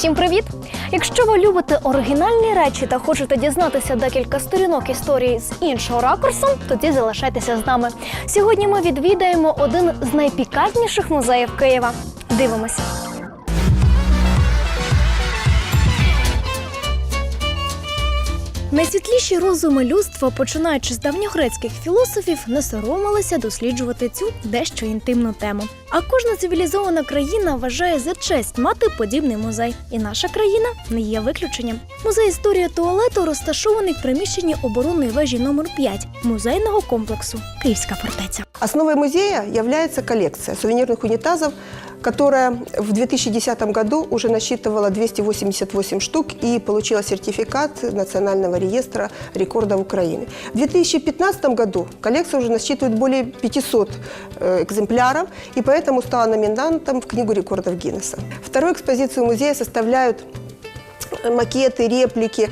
Усім привіт! Якщо ви любите оригінальні речі та хочете дізнатися декілька сторінок історії з іншого ракурсу, тоді залишайтеся з нами. Сьогодні ми відвідаємо один з найпікантніших музеїв Києва. Дивимося. Найсвітліші розуми людства, починаючи з давньогрецьких філософів, не соромилися досліджувати цю дещо інтимну тему. А кожна цивілізована країна вважає за честь мати подібний музей, і наша країна не є виключенням. Музей історії туалету розташований в приміщенні оборонної вежі номер 5 музейного комплексу Київська фортеця. Основой музея является коллекция сувенирных унитазов, которая в 2010 году уже насчитывала 288 штук и получила сертификат Национального реестра рекордов Украины. В 2015 году коллекция уже насчитывает более 500 э, экземпляров и поэтому стала номинантом в Книгу рекордов Гиннесса. Вторую экспозицию музея составляют макеты, реплики,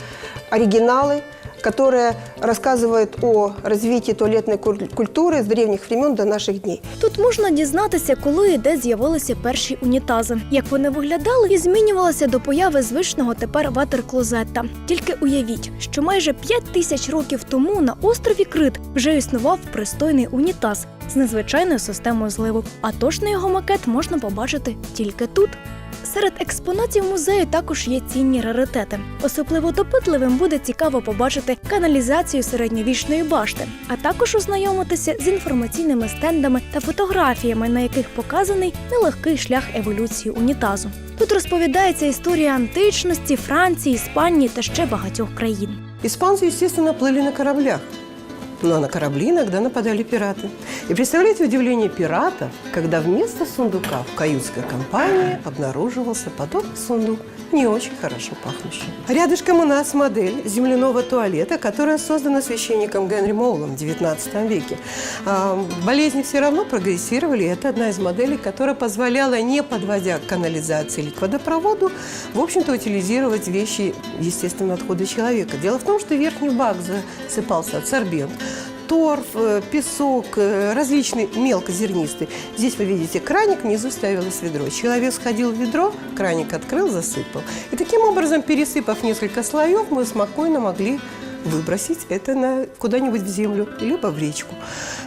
оригиналы, которые рассказывают о развитии туалетной куль- культуры с древних времен до наших дней. Тут можна дізнатися, коли і де з'явилися перші унітази, як вони виглядали і змінювалися до появи звичного тепер ватер-клозета. Тільки уявіть, що майже 5 тисяч років тому на острові Крит вже існував пристойний унітаз з незвичайною системою зливу. А точний його макет можна побачити тільки тут. Серед експонатів музею також є цінні раритети. Особливо допитливим буде цікаво побачити каналізацію середньовічної башти, а також ознайомитися з інформаційними стендами та фотографіями, на яких показаний нелегкий шлях еволюції унітазу. Тут розповідається історія античності, Франції, Іспанії та ще багатьох країн. Испанцы, естественно, плыли на кораблях. Но на корабли иногда нападали пираты. И представляете удивление пиратов, когда вместо сундука в каютской компании обнаруживался подобный сундук, не очень хорошо пахнущий. Рядышком у нас модель земляного туалета, которая создана священником Генри Моулом в XIX веке. А, болезни все равно прогрессировали, это одна из моделей, которая позволяла, не подводя к канализации или к водопроводу, в общем-то, утилизировать вещи, естественно, отходы человека. Дело в том, что верхний бак засыпался адсорбент, торф, э, песок, э, различный мелкозернистый. Здесь вы видите краник, внизу ставилось ведро. Человек сходил в ведро, краник открыл, засыпал. И таким образом, пересыпав несколько слоев, мы спокойно могли выбросить это на куда-нибудь в землю, либо в речку.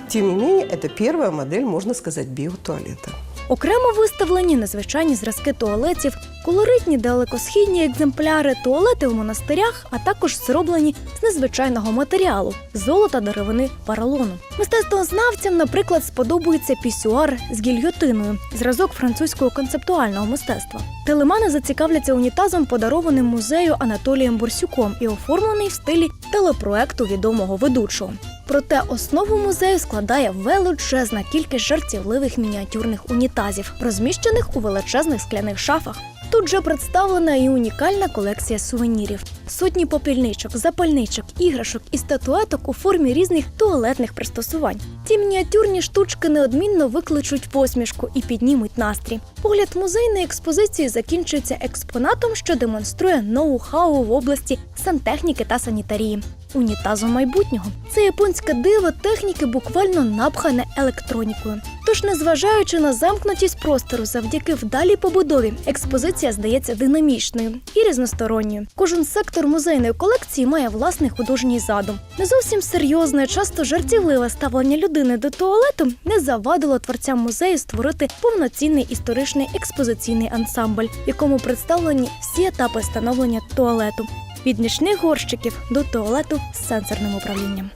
Тем не менее, это первая модель, можно сказать, биотуалета. Окремо виставлені незвичайні зразки туалетів, колоритні далекосхідні екземпляри, туалети у монастирях, а також зроблені з незвичайного матеріалу золота деревини паралону. Мистецтвознавцям, наприклад, сподобається пісюар з гільйотиною, зразок французького концептуального мистецтва. Телемани зацікавляться унітазом, подарованим музею Анатолієм Борсюком і оформлений в стилі телепроекту відомого ведучого. Проте основу музею складає величезна кількість жартівливих мініатюрних унітазів, розміщених у величезних скляних шафах. Тут же представлена і унікальна колекція сувенірів: сотні попільничок, запальничок, іграшок і статуеток у формі різних туалетних пристосувань. Ці мініатюрні штучки неодмінно викличуть посмішку і піднімуть настрій. Погляд музейної експозиції закінчується експонатом, що демонструє ноу-хау в області сантехніки та санітарії. Унітазу майбутнього це японське диво техніки буквально напхане електронікою. Тож, незважаючи на замкнутість простору, завдяки вдалій побудові, експозиція здається динамічною і різносторонньою. Кожен сектор музейної колекції має власний художній задум. Не зовсім серйозне, часто жартівливе ставлення людини до туалету не завадило творцям музею створити повноцінний історичний експозиційний ансамбль, в якому представлені всі етапи становлення туалету від нічних горщиків до туалету з сенсорним управлінням.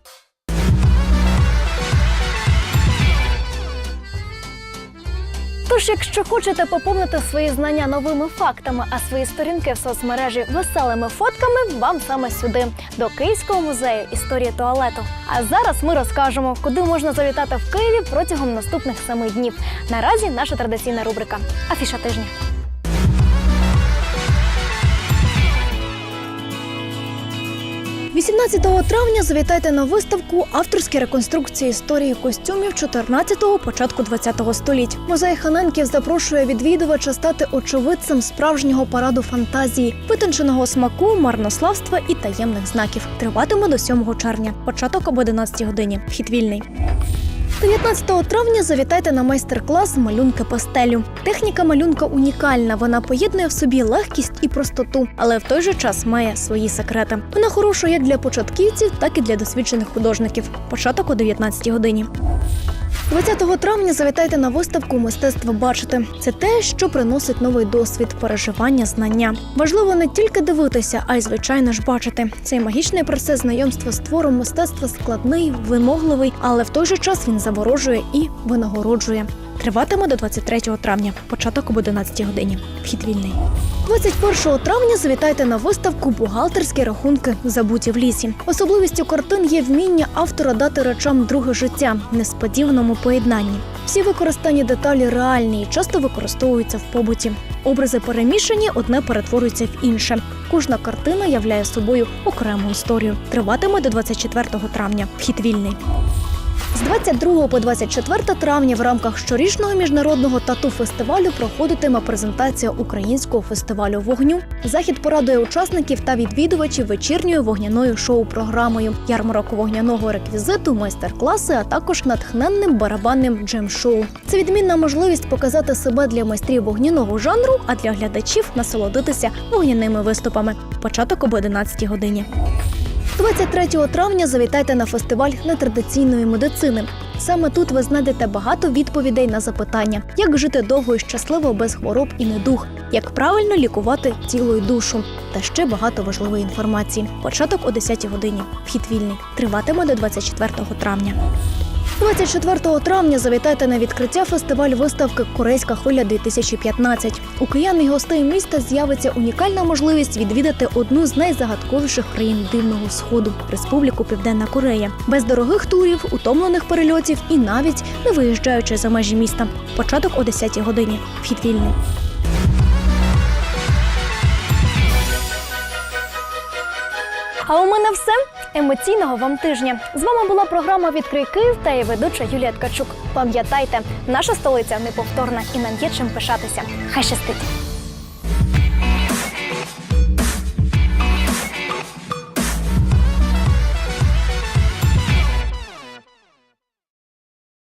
Тож, якщо хочете поповнити свої знання новими фактами, а свої сторінки в соцмережі веселими фотками, вам саме сюди, до Київського музею історії туалету. А зараз ми розкажемо, куди можна завітати в Києві протягом наступних семи днів. Наразі наша традиційна рубрика Афіша тижня. 18 травня завітайте на виставку авторські реконструкції історії костюмів 14-го, початку 20-го століть. Музей Ханенків запрошує відвідувача стати очевидцем справжнього параду фантазії, витонченого смаку, марнославства і таємних знаків. Триватиме до 7 червня. Початок об 11 годині. Вхід вільний. 19 травня завітайте на майстер-клас малюнки пастелю. Техніка малюнка унікальна. Вона поєднує в собі легкість і простоту, але в той же час має свої секрети. Вона хороша як для початківців, так і для досвідчених художників. Початок о 19 годині. 20 травня завітайте на виставку Мистецтво бачити. Це те, що приносить новий досвід, переживання, знання. Важливо не тільки дивитися, а й звичайно ж бачити. Цей магічний процес знайомства з твором мистецтва складний, вимогливий, але в той же час він заворожує і винагороджує. Триватиме до 23 травня, початок об 11 годині. Вхід вільний. 21 травня завітайте на виставку Бухгалтерські рахунки забуті в лісі. Особливістю картин є вміння автора дати речам друге життя в несподіваному поєднанні. Всі використані деталі реальні і часто використовуються в побуті. Образи перемішані, одне перетворюється в інше. Кожна картина являє собою окрему історію. Триватиме до 24 травня. Вхід вільний. З 22 по 24 травня в рамках щорічного міжнародного тату-фестивалю проходитиме презентація українського фестивалю вогню. Захід порадує учасників та відвідувачів вечірньою вогняною шоу-програмою, ярмарок вогняного реквізиту, майстер-класи, а також натхненним барабанним джем-шоу. Це відмінна можливість показати себе для майстрів вогняного жанру, а для глядачів насолодитися вогняними виступами. Початок об 11 годині. 23 травня завітайте на фестиваль нетрадиційної медицини. Саме тут ви знайдете багато відповідей на запитання, як жити довго і щасливо без хвороб і недуг, як правильно лікувати тіло і душу, та ще багато важливої інформації. Початок о 10 годині. Вхід вільний. Триватиме до 24 травня. 24 травня завітайте на відкриття фестиваль виставки Корейська хвиля 2015 У киян гостей міста з'явиться унікальна можливість відвідати одну з найзагадковіших країн Дивного Сходу Республіку Південна Корея, без дорогих турів, утомлених перельотів і навіть не виїжджаючи за межі міста. Початок о 10 годині. Вхід вільний. А у мене все емоційного вам тижня. З вами була програма Відкрий Київ та її ведуча Юлія Ткачук. Пам'ятайте, наша столиця неповторна і нам є чим пишатися. Хай щастить!